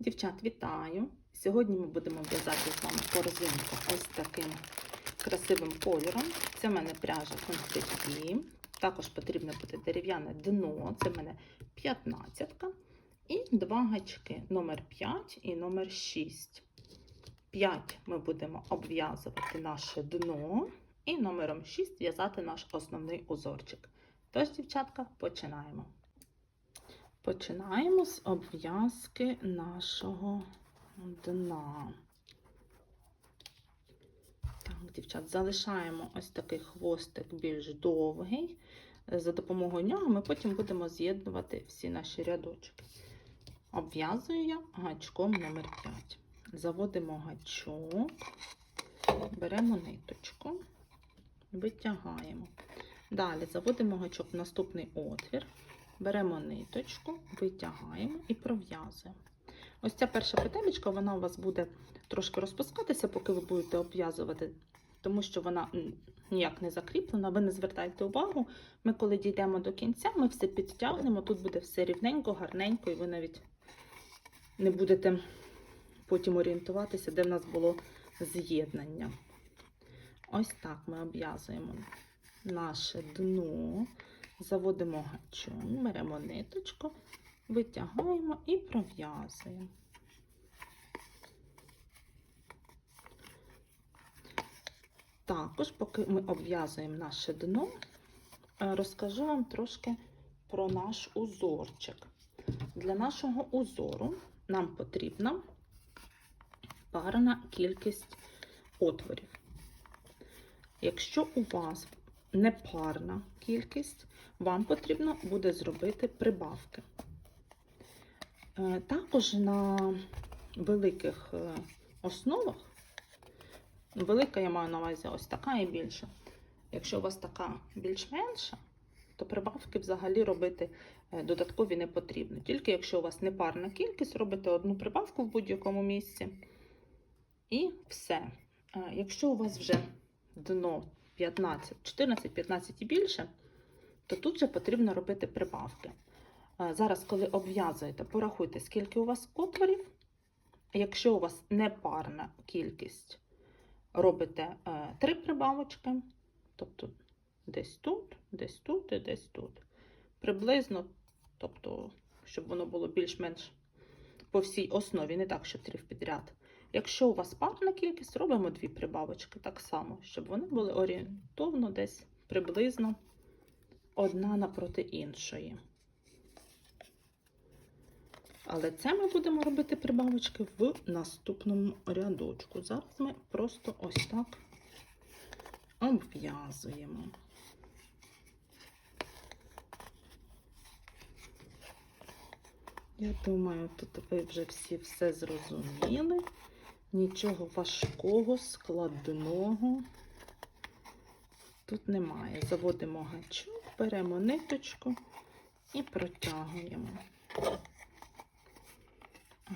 Дівчат, вітаю! Сьогодні ми будемо в'язати з вами корзинку ось таким красивим кольором. Це в мене пряжа конфетті. Також потрібно буде дерев'яне дно, це в мене 15 і два гачки номер 5 і номер 6. 5 ми будемо обв'язувати наше дно, і номером 6 в'язати наш основний узорчик. Тож, дівчатка, починаємо. Починаємо з обв'язки нашого дна. Так, дівчат, залишаємо ось такий хвостик більш довгий. За допомогою нього ми потім будемо з'єднувати всі наші рядочки. Обв'язую я гачком номер 5. Заводимо гачок, беремо ниточку, витягаємо. Далі заводимо гачок в наступний отвір. Беремо ниточку, витягаємо і пров'язуємо. Ось ця перша петелечка, вона у вас буде трошки розпускатися, поки ви будете обв'язувати, тому що вона ніяк не закріплена. Ви не звертайте увагу. Ми, коли дійдемо до кінця, ми все підтягнемо, тут буде все рівненько, гарненько, і ви навіть не будете потім орієнтуватися, де в нас було з'єднання. Ось так ми обв'язуємо наше дно. Заводимо гачок, беремо ниточку, витягаємо і пров'язуємо. Також, поки ми обв'язуємо наше дно, розкажу вам трошки про наш узорчик. Для нашого узору нам потрібна парна кількість отворів. Якщо у вас непарна кількість, вам потрібно буде зробити прибавки. Також на великих основах, велика я маю на увазі ось така і більша. Якщо у вас така більш-менша, то прибавки взагалі робити додаткові не потрібно. Тільки якщо у вас непарна кількість, робите одну прибавку в будь-якому місці. І все. Якщо у вас вже дно 15, 14, 15 і більше, то тут же потрібно робити прибавки. Зараз, коли обв'язуєте, порахуйте, скільки у вас отворів. Якщо у вас непарна кількість, робите 3 прибавочки, тобто десь тут, десь тут і десь тут. Приблизно, тобто, щоб воно було більш-менш по всій основі, не так, що три підряд. Якщо у вас парна кількість, робимо дві прибавочки так само, щоб вони були орієнтовно десь приблизно одна напроти іншої. Але це ми будемо робити прибавочки в наступному рядочку. Зараз ми просто ось так обв'язуємо. Я думаю, тут ви вже всі все зрозуміли. Нічого важкого, складного тут немає. Заводимо гачок, беремо ниточку і протягуємо.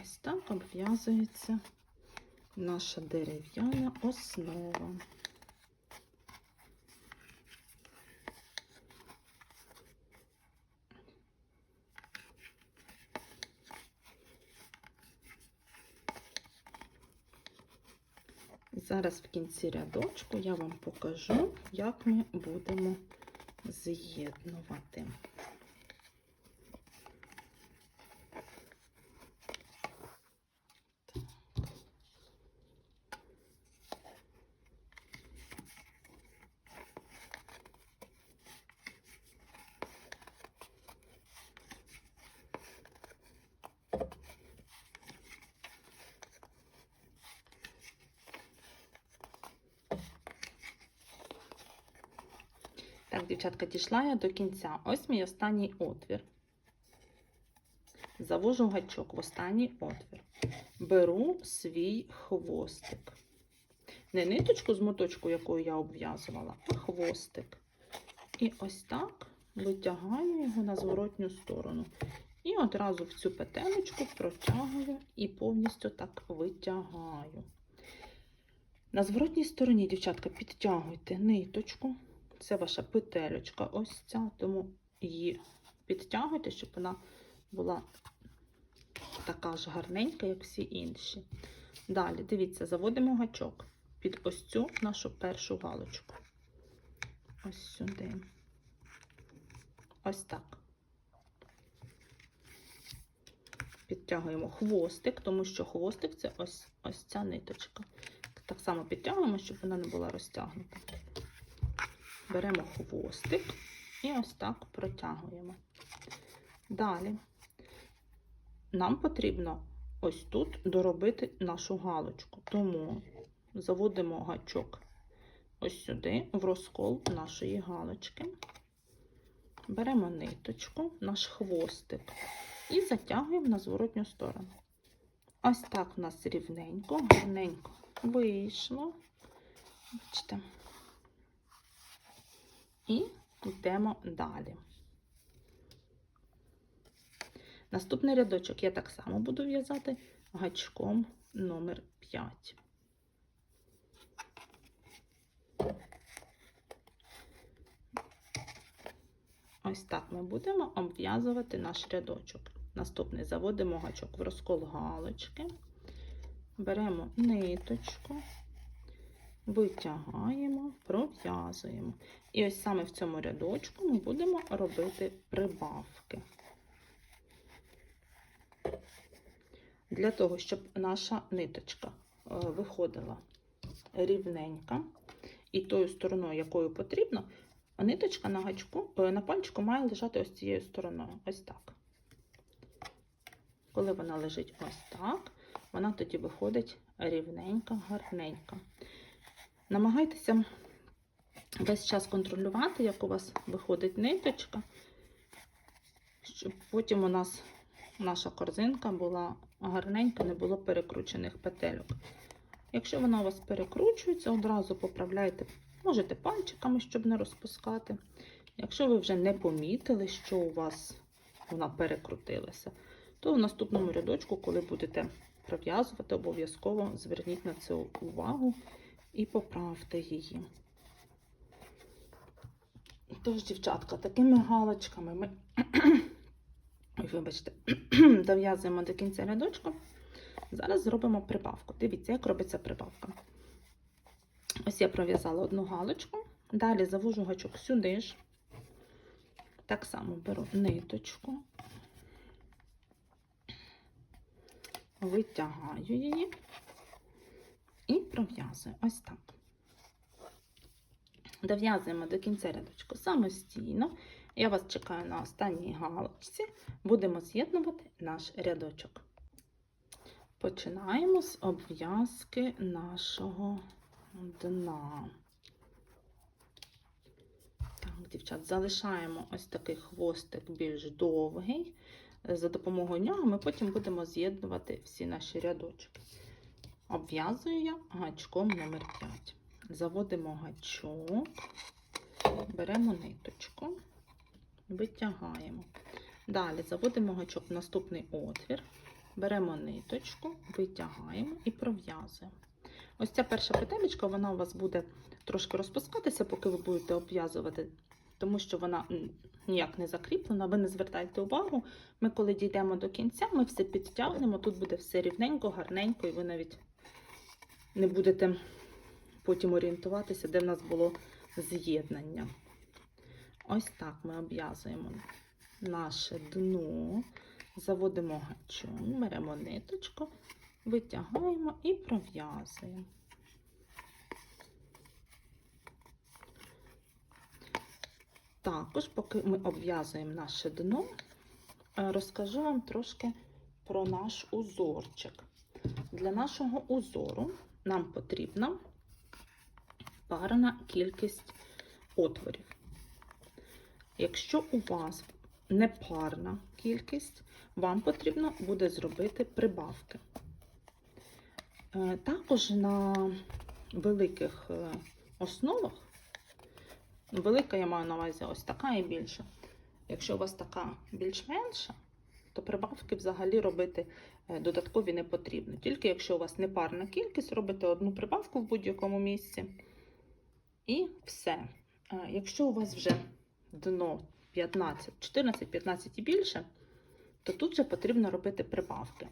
Ось так обв'язується наша дерев'яна основа. Зараз в кінці рядочку я вам покажу, як ми будемо з'єднувати. Так, дівчатка, дійшла я до кінця. Ось мій останній отвір. Завожу гачок в останній отвір. Беру свій хвостик. Не ниточку з моточку, якою я обв'язувала, а хвостик. І ось так витягаю його на зворотню сторону. І одразу в цю петелечку протягую і повністю так витягаю. На зворотній стороні, дівчатка, підтягуйте ниточку. Це ваша петелечка ось ця, тому її підтягуйте, щоб вона була така ж гарненька, як всі інші. Далі, дивіться, заводимо гачок під ось цю нашу першу галочку. Ось сюди. Ось так. Підтягуємо хвостик, тому що хвостик це ось, ось ця ниточка. Так само підтягуємо, щоб вона не була розтягнута. Беремо хвостик і ось так протягуємо. Далі нам потрібно ось тут доробити нашу галочку. Тому заводимо гачок ось сюди, в розкол нашої галочки. Беремо ниточку, наш хвостик і затягуємо на зворотню сторону. Ось так у нас рівненько, гарненько вийшло. Бачите. І йдемо далі. Наступний рядочок я так само буду в'язати гачком номер 5. Ось так ми будемо обв'язувати наш рядочок. Наступний заводимо гачок в розкол галочки, беремо ниточку, витягаємо, пров'язуємо. І ось саме в цьому рядочку ми будемо робити прибавки. Для того, щоб наша ниточка е, виходила рівненька і тою стороною, якою потрібно, ниточка на гачку, е, на пальчику має лежати ось цією стороною. Ось так. Коли вона лежить ось так, вона тоді виходить рівненька, гарненька. Намагайтеся весь час контролювати, як у вас виходить ниточка, щоб потім у нас наша корзинка була гарненька, не було перекручених петельок. Якщо вона у вас перекручується, одразу поправляйте, можете пальчиками, щоб не розпускати. Якщо ви вже не помітили, що у вас вона перекрутилася, то в наступному рядочку, коли будете пров'язувати, обов'язково зверніть на це увагу і поправте її. Тож, дівчатка, такими галочками ми Ой, вибачте, дов'язуємо до кінця рядочку. Зараз зробимо прибавку. Дивіться, як робиться прибавка. Ось я пров'язала одну галочку, далі завожу гачок сюди ж. Так само беру ниточку, витягаю її і пров'язую. Ось так. Дов'язуємо до кінця рядочку самостійно. Я вас чекаю на останній галочці. Будемо з'єднувати наш рядочок. Починаємо з обв'язки нашого дна. Так, дівчат, залишаємо ось такий хвостик більш довгий. За допомогою нього ми потім будемо з'єднувати всі наші рядочки. Обв'язую я гачком номер 5. Заводимо гачок, беремо ниточку витягаємо. Далі заводимо гачок в наступний отвір, беремо ниточку, витягаємо і пров'язуємо. Ось ця перша петелечка, вона у вас буде трошки розпускатися, поки ви будете обв'язувати, тому що вона ніяк не закріплена, ви не звертайте увагу. Ми, коли дійдемо до кінця, ми все підтягнемо, тут буде все рівненько, гарненько, і ви навіть не будете потім орієнтуватися, де в нас було з'єднання. Ось так ми обв'язуємо наше дно, заводимо гачок, беремо ниточку, витягаємо і пров'язуємо. Також, поки ми обв'язуємо наше дно, е, розкажу вам трошки про наш узорчик. Для нашого узору нам потрібна парна кількість отворів. Якщо у вас непарна кількість, вам потрібно буде зробити прибавки. Е, Також на великих е, основах, велика я маю на увазі ось така і більша. Якщо у вас така більш-менша, то прибавки взагалі робити додаткові не потрібно. Тільки якщо у вас непарна кількість, робите одну прибавку в будь-якому місці. І все. Якщо у вас вже дно 15, 14, 15 і більше, то тут же потрібно робити прибавки.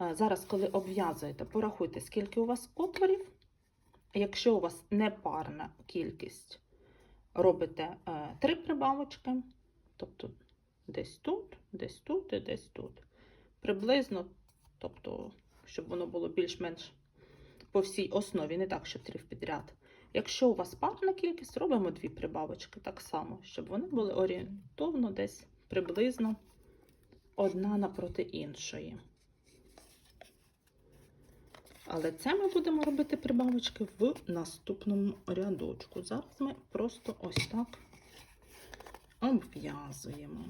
Е, Зараз, коли обв'язуєте, порахуйте, скільки у вас отворів. Якщо у вас непарна кількість, робите е, три прибавочки, тобто десь тут, десь тут і десь тут. Приблизно, тобто, щоб воно було більш-менш по всій основі, не так, що три підряд. Якщо у вас парна кількість, робимо дві прибавочки так само, щоб вони були орієнтовно десь приблизно одна напроти іншої. Але це ми будемо робити прибавочки в наступному рядочку. Зараз ми просто ось так обв'язуємо.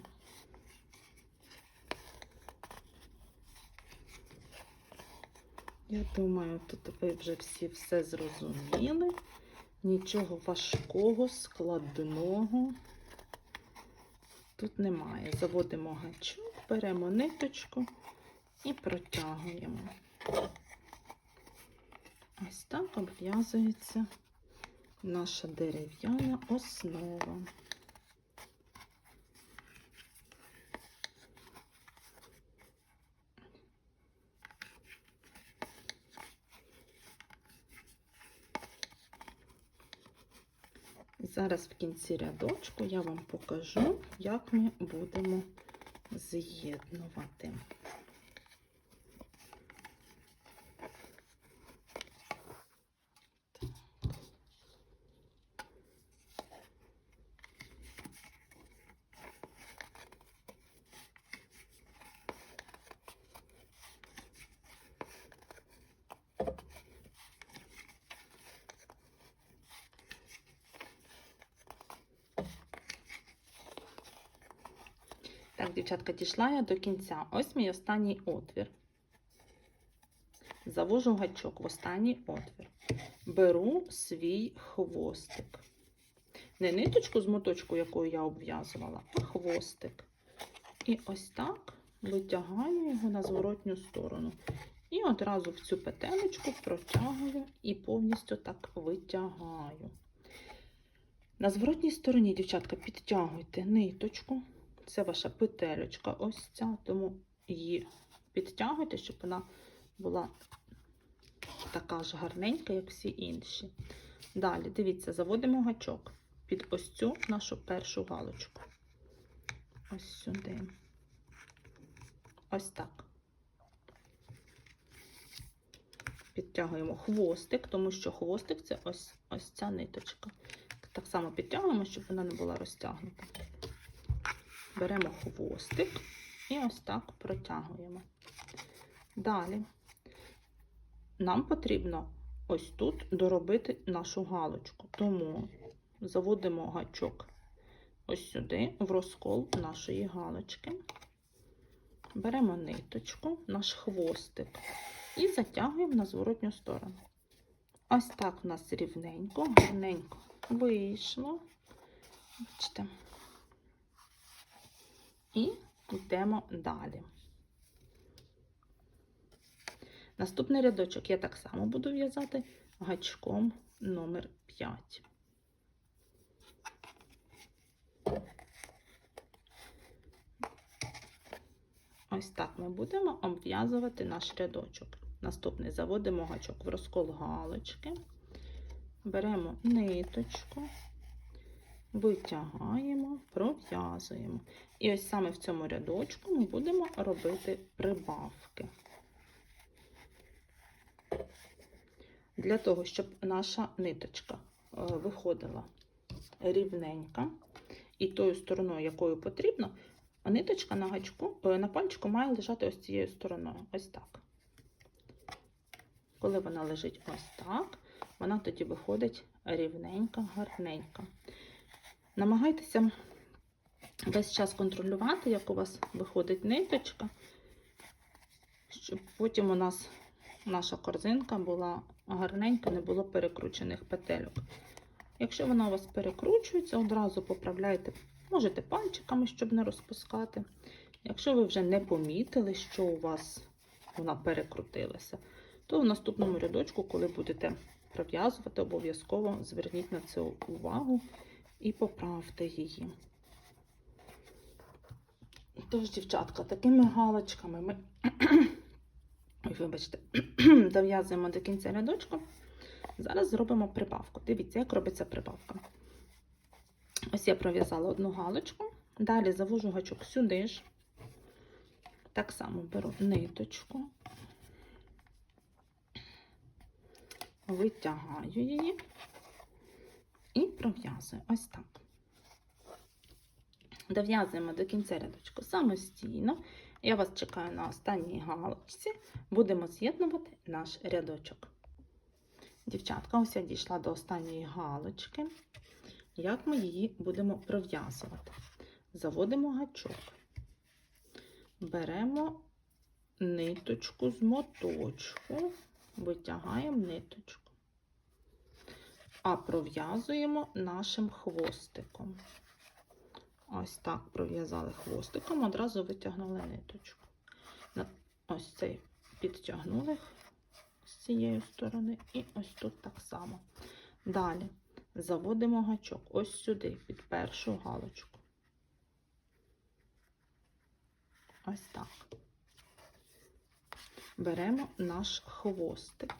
Я думаю, тут ви вже всі все зрозуміли. Нічого важкого, складного тут немає. Заводимо гачок, беремо ниточку і протягуємо. Ось так обв'язується наша дерев'яна основа. Зараз в кінці рядочку я вам покажу, як ми будемо з'єднувати. Так, дівчатка, дійшла я до кінця. Ось мій останній отвір. Завожу гачок в останній отвір. Беру свій хвостик. Не ниточку з моточку, якою я обв'язувала, а хвостик. І ось так витягаю його на зворотню сторону. І одразу в цю петелечку протягую і повністю так витягаю. На зворотній стороні, дівчатка, підтягуйте ниточку. Це ваша петелечка ось ця, тому її підтягуйте, щоб вона була така ж гарненька, як всі інші. Далі, дивіться, заводимо гачок під ось цю нашу першу галочку. Ось сюди. Ось так. Підтягуємо хвостик, тому що хвостик це ось, ось ця ниточка. Так само підтягуємо, щоб вона не була розтягнута. Беремо хвостик і ось так протягуємо. Далі нам потрібно ось тут доробити нашу галочку, тому заводимо гачок ось сюди, в розкол нашої галочки. Беремо ниточку, наш хвостик і затягуємо на зворотню сторону. Ось так у нас рівненько, гарненько вийшло. Бачите. І йдемо далі. Наступний рядочок я так само буду в'язати гачком номер 5. Ось так ми будемо обв'язувати наш рядочок. Наступний заводимо гачок в розкол галочки, беремо ниточку, витягаємо, пров'язуємо. І ось саме в цьому рядочку ми будемо робити прибавки. Для того, щоб наша ниточка е, виходила рівненька і тою стороною, якою потрібно, ниточка на гачку, е, на пальчику має лежати ось цією стороною. Ось так. Коли вона лежить ось так, вона тоді виходить рівненька, гарненька. Намагайтеся весь час контролювати, як у вас виходить ниточка, щоб потім у нас наша корзинка була гарненька, не було перекручених петельок. Якщо вона у вас перекручується, одразу поправляйте, можете пальчиками, щоб не розпускати. Якщо ви вже не помітили, що у вас вона перекрутилася, то в наступному рядочку, коли будете пров'язувати, обов'язково зверніть на це увагу і поправте її. Тож, дівчатка, такими галочками ми Ой, вибачте, дов'язуємо до кінця рядочку. Зараз зробимо прибавку. Дивіться, як робиться прибавка. Ось я пров'язала одну галочку, далі завожу гачок сюди ж. Так само беру ниточку, витягаю її і пров'язую. Ось так. Дов'язуємо до кінця рядочку самостійно. Я вас чекаю на останній галочці. Будемо з'єднувати наш рядочок. Дівчатка, ось я дійшла до останньої галочки. Як ми її будемо пров'язувати? Заводимо гачок. Беремо ниточку з моточку, витягаємо ниточку, а пров'язуємо нашим хвостиком. Ось так пров'язали хвостиком, одразу витягнули ниточку. Ось цей підтягнули з цієї сторони, і ось тут так само. Далі заводимо гачок ось сюди, під першу галочку. Ось так. Беремо наш хвостик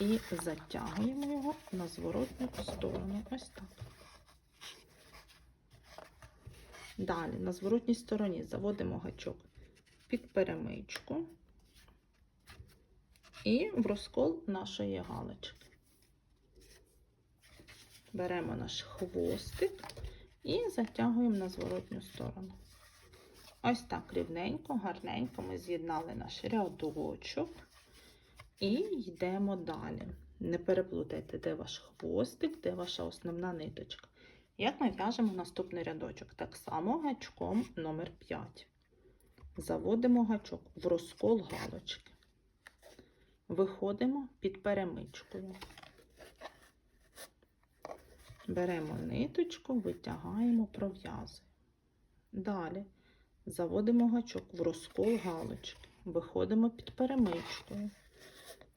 і затягуємо його на зворотню сторону. Ось так. Далі на зворотній стороні заводимо гачок під перемичку і в розкол нашої галочки. Беремо наш хвостик і затягуємо на зворотню сторону. Ось так рівненько, гарненько ми з'єднали наш рядочок і йдемо далі. Не переплутайте, де ваш хвостик, де ваша основна ниточка. Як ми в'яжемо наступний рядочок? Так само гачком номер 5. Заводимо гачок в розкол галочки. Виходимо під перемичкою. Беремо ниточку, витягаємо, пров'язуємо. Далі заводимо гачок в розкол галочки. Виходимо під перемичкою.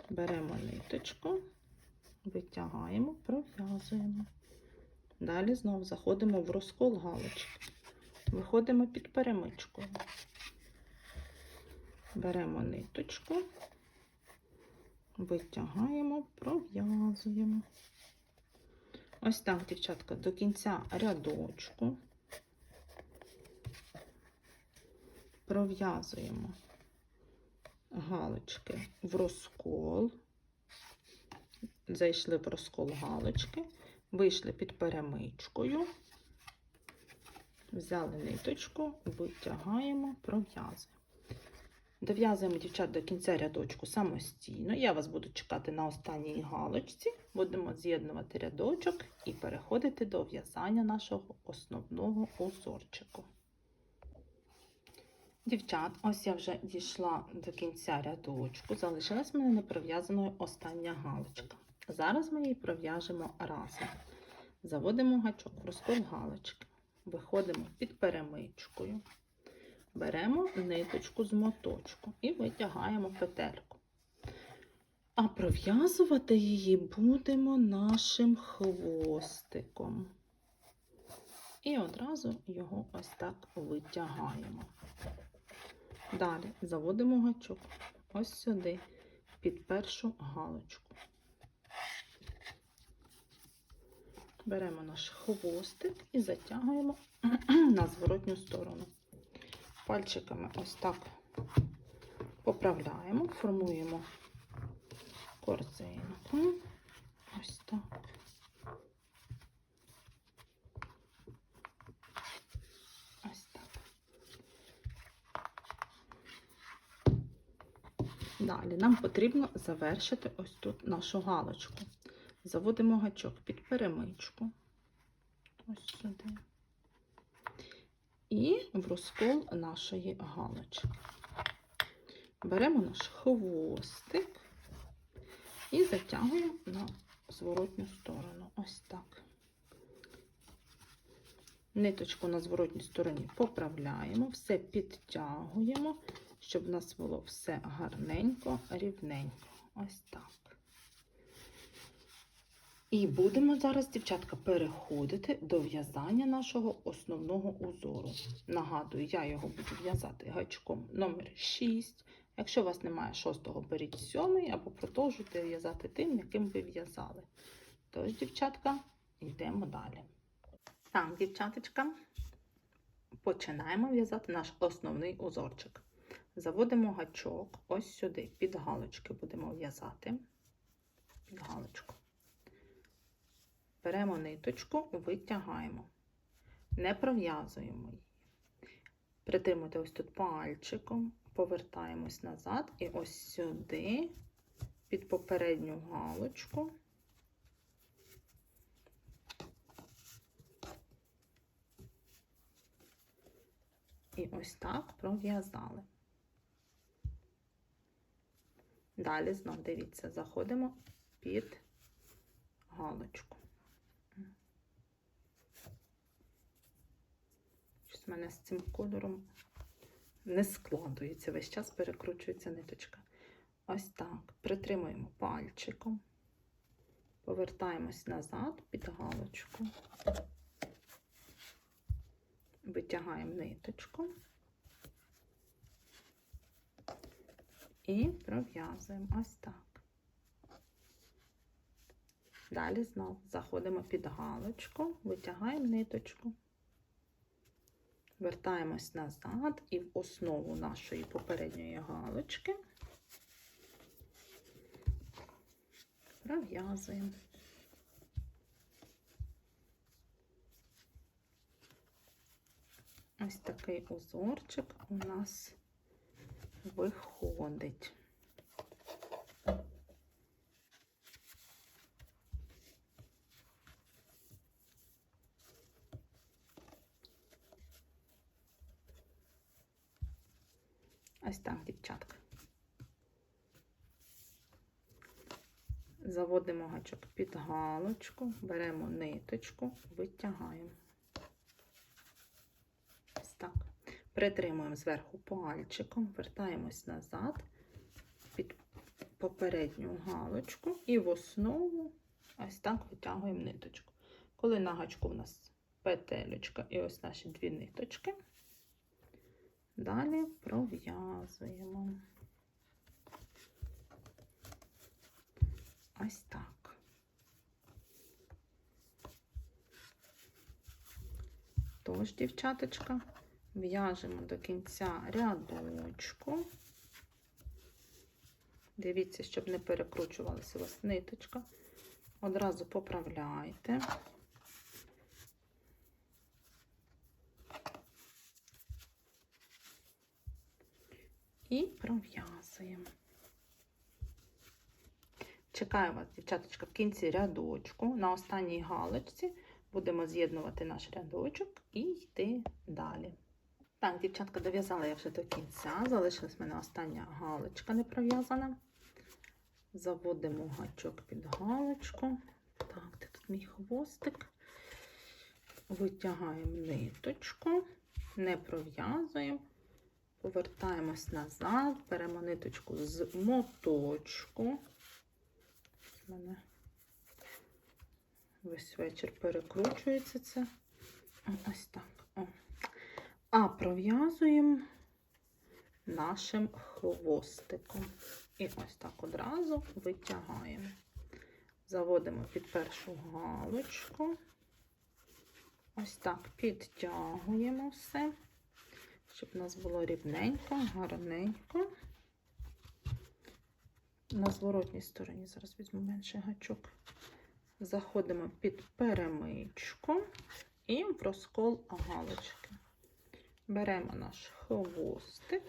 Беремо ниточку, витягаємо, пров'язуємо. Далі знову заходимо в розкол галочки. Виходимо під перемичкою. Беремо ниточку, витягаємо, пров'язуємо. Ось так, дівчатка, до кінця рядочку пров'язуємо галочки в розкол. Зайшли в розкол галочки, вийшли під перемичкою, взяли ниточку, витягаємо, пров'язуємо. Дов'язуємо дівчат до кінця рядочку самостійно. Я вас буду чекати на останній галочці. Будемо з'єднувати рядочок і переходити до в'язання нашого основного узорчику. Дівчат, ось я вже дійшла до кінця рядочку. Залишилась мене непров'язаною остання галочка. Зараз ми її пров'яжемо разом. Заводимо гачок в розкол галочки. Виходимо під перемичкою. Беремо ниточку з моточку і витягаємо петельку. А пров'язувати її будемо нашим хвостиком. І одразу його ось так витягаємо. Далі заводимо гачок ось сюди, під першу галочку. Беремо наш хвостик і затягуємо на зворотню сторону. Пальчиками ось так поправляємо, формуємо корзинку. Ось так. Ось так. Далі нам потрібно завершити ось тут нашу галочку. Заводимо гачок під перемичку. Ось сюди. І в розкол нашої галочки. Беремо наш хвостик і затягуємо на зворотню сторону. Ось так. Ниточку на зворотній стороні поправляємо, все підтягуємо, щоб в нас було все гарненько, рівненько. Ось так. І будемо зараз, дівчатка, переходити до в'язання нашого основного узору. Нагадую, я його буду в'язати гачком номер 6. Якщо у вас немає шостого, беріть сьомий або продовжуйте в'язати тим, яким ви в'язали. Тож, дівчатка, йдемо далі. Так, дівчаточка, починаємо в'язати наш основний узорчик. Заводимо гачок ось сюди, під галочки будемо в'язати. Під галочку. Беремо ниточку, витягаємо. Не пров'язуємо її. Притримуйте ось тут пальчиком, повертаємось назад і ось сюди, під попередню галочку. І ось так пров'язали. Далі знов дивіться, заходимо під галочку. Щось в мене з цим кольором не складується, весь час перекручується ниточка. Ось так. Притримуємо пальчиком, повертаємось назад під галочку, витягаємо ниточку і пров'язуємо ось так. Далі знову заходимо під галочку, витягаємо ниточку, вертаємось назад і в основу нашої попередньої галочки пров'язуємо. Ось такий узорчик у нас виходить. Ось так, дівчатка. Заводимо гачок під галочку, беремо ниточку, витягаємо. Ось так. Притримуємо зверху пальчиком, вертаємось назад під попередню галочку і в основу ось так витягуємо ниточку. Коли на гачку у нас петелечка і ось наші дві ниточки, далі пров'язуємо. Ось так. Тож, дівчаточка, в'яжемо до кінця рядочку. Дивіться, щоб не перекручувалася у вас ниточка. Одразу поправляйте. І пров'язуємо. Чекаю вас, дівчаточка, в кінці рядочку. На останній галочці будемо з'єднувати наш рядочок і йти далі. Так, дівчатка, дов'язала я вже до кінця. Залишилась в мене остання галочка не пров'язана. Заводимо гачок під галочку. Так, де тут мій хвостик. Витягаємо ниточку, не пров'язуємо. Повертаємось назад, беремо ниточку з моточку. У мене весь вечір перекручується це. Ось так. О. А пров'язуємо нашим хвостиком. І ось так одразу витягаємо. Заводимо під першу галочку. Ось так підтягуємо все, щоб у нас було рівненько, гарненько. На зворотній стороні зараз візьму менший гачок. Заходимо під перемичку і в розкол галочки. Беремо наш хвостик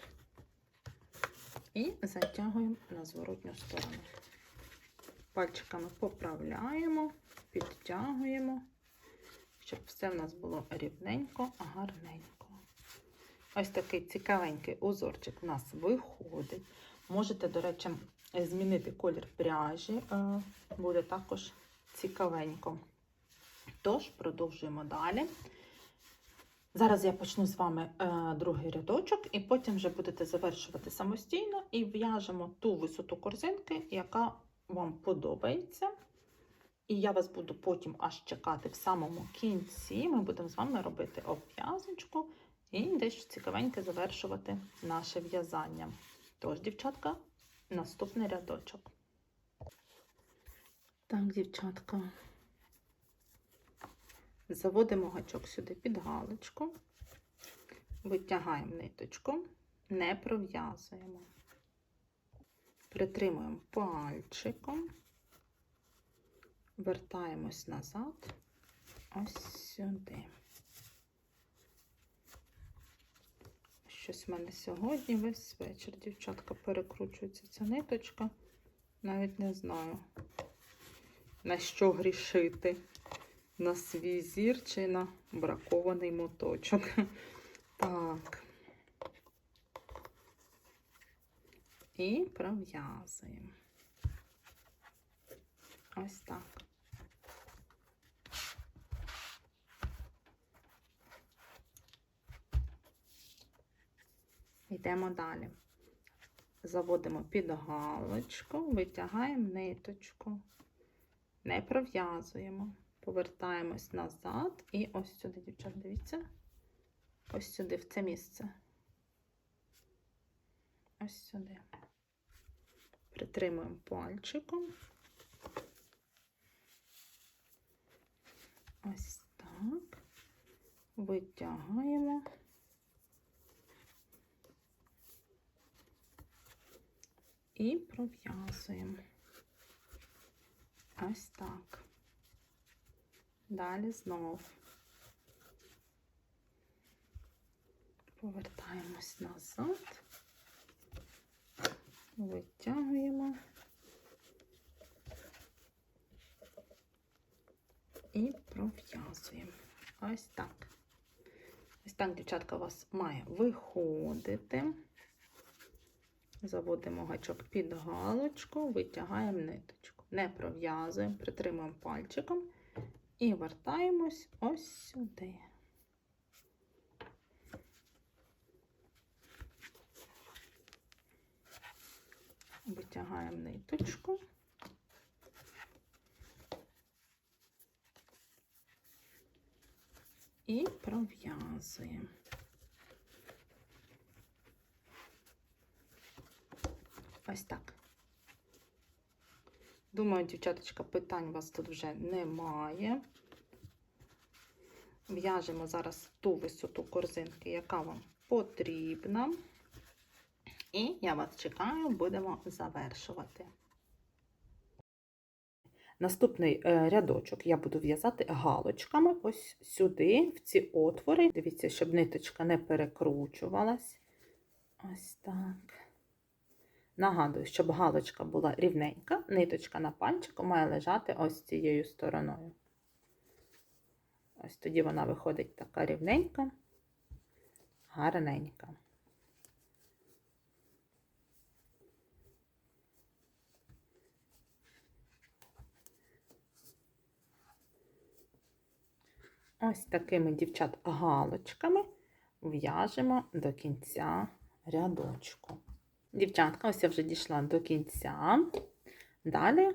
і затягуємо на зворотню сторону. Пальчиками поправляємо, підтягуємо, щоб все в нас було рівненько, гарненько. Ось такий цікавенький узорчик у нас виходить. Можете, до речі, змінити колір пряжі, е, буде також цікавенько. Тож, продовжуємо далі. Зараз я почну з вами е, другий рядочок, і потім вже будете завершувати самостійно і в'яжемо ту висоту корзинки, яка вам подобається. І я вас буду потім аж чекати в самому кінці. Ми будемо з вами робити обв'язочку і десь цікавенько завершувати наше в'язання. Тож, дівчатка, наступний рядочок. Так, дівчатка. Заводимо гачок сюди під галочку, витягаємо ниточку, не пров'язуємо. Притримуємо пальчиком, вертаємось назад, ось сюди. Щось в мене сьогодні весь вечір, дівчатка, перекручується ця ниточка. Навіть не знаю, на що грішити. На свій зір чи на бракований моточок. Так. І пров'язуємо. Ось так. Йдемо далі. Заводимо під галочку, витягаємо ниточку, не пров'язуємо, повертаємось назад і ось сюди, дівчат, дивіться, ось сюди, в це місце. Ось сюди. Притримуємо пальчиком. Ось так. Витягаємо. І пров'язуємо. Ось так. Далі знов повертаємось назад, витягуємо і пров'язуємо. Ось так. Ось так, дівчатка, у вас має виходити. Заводимо гачок під галочку, витягаємо ниточку. Не пров'язуємо, притримуємо пальчиком і вертаємось ось сюди. Витягаємо ниточку. І пров'язуємо. Ось так. Думаю, дівчаточка, питань у вас тут вже немає. В'яжемо зараз ту висоту корзинки, яка вам потрібна. І я вас чекаю, будемо завершувати. Наступний е, рядочок я буду в'язати галочками ось сюди, в ці отвори. Дивіться, щоб ниточка не перекручувалась. Ось так. Нагадую, щоб галочка була рівненька, ниточка на пальчику має лежати ось цією стороною. Ось тоді вона виходить така рівненька, гарненька. Ось такими дівчат галочками в'яжемо до кінця рядочку. Дівчатка, ось я вже дійшла до кінця. Далі,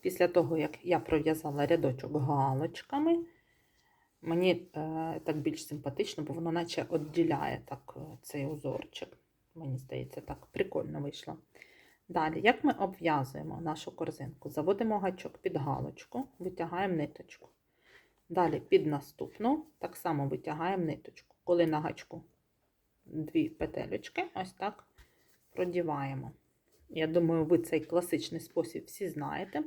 після того, як я пров'язала рядочок галочками, мені е, так більш симпатично, бо воно наче відділяє так е, цей узорчик. Мені здається, так прикольно вийшло. Далі, як ми обв'язуємо нашу корзинку? Заводимо гачок під галочку, витягаємо ниточку. Далі під наступну, так само витягаємо ниточку. Коли на гачку дві петелечки, ось так продіваємо. Я думаю, ви цей класичний спосіб всі знаєте.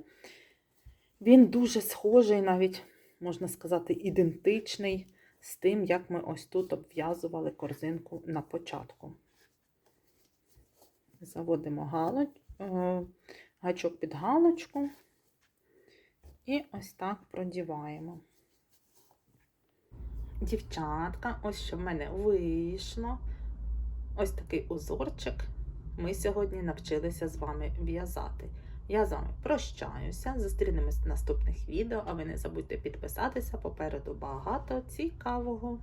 Він дуже схожий, навіть, можна сказати, ідентичний з тим, як ми ось тут обв'язували корзинку на початку. Заводимо е, гачок під галочку і ось так продіваємо. Дівчатка, ось що в мене вийшло. Ось такий узорчик ми сьогодні навчилися з вами в'язати. Я з вами прощаюся, зустрінемось в наступних відео, а ви не забудьте підписатися, попереду багато цікавого.